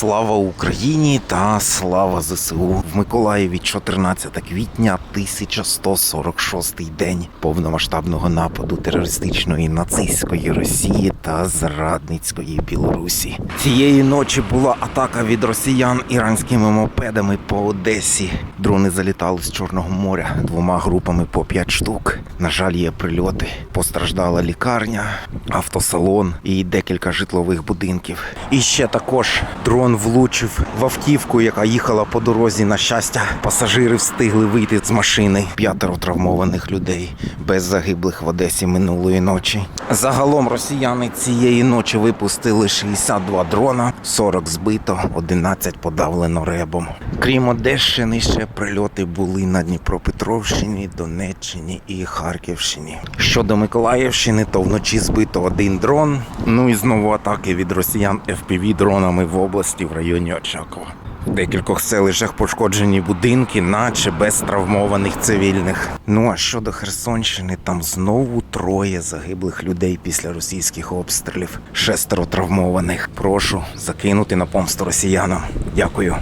Слава Україні та слава ЗСУ в Миколаєві 14 квітня 1146 день повномасштабного нападу терористичної нацистської Росії та зрадницької Білорусі. Цієї ночі була атака від росіян іранськими мопедами по Одесі. Дрони залітали з Чорного моря двома групами по 5 штук. На жаль, є прильоти. Постраждала лікарня, автосалон і декілька житлових будинків. І ще також дрон влучив в автівку, яка їхала по дорозі. На щастя, пасажири встигли вийти з машини. П'ятеро травмованих людей без загиблих в Одесі минулої ночі. Загалом росіяни цієї ночі випустили 62 дрона, 40 збито, 11 подавлено ребом. Крім Одещини, ще прильоти були на Дніпропетровщині, Донеччині і Харківщині. Щодо Миколаївщини, то вночі збито один дрон. Ну і знову атаки від росіян fpv дронами в області в районі Очакова. В декількох селищах пошкоджені будинки, наче без травмованих цивільних. Ну а щодо Херсонщини, там знову троє загиблих людей після російських обстрілів, шестеро травмованих. Прошу закинути на помсту росіянам. Дякую.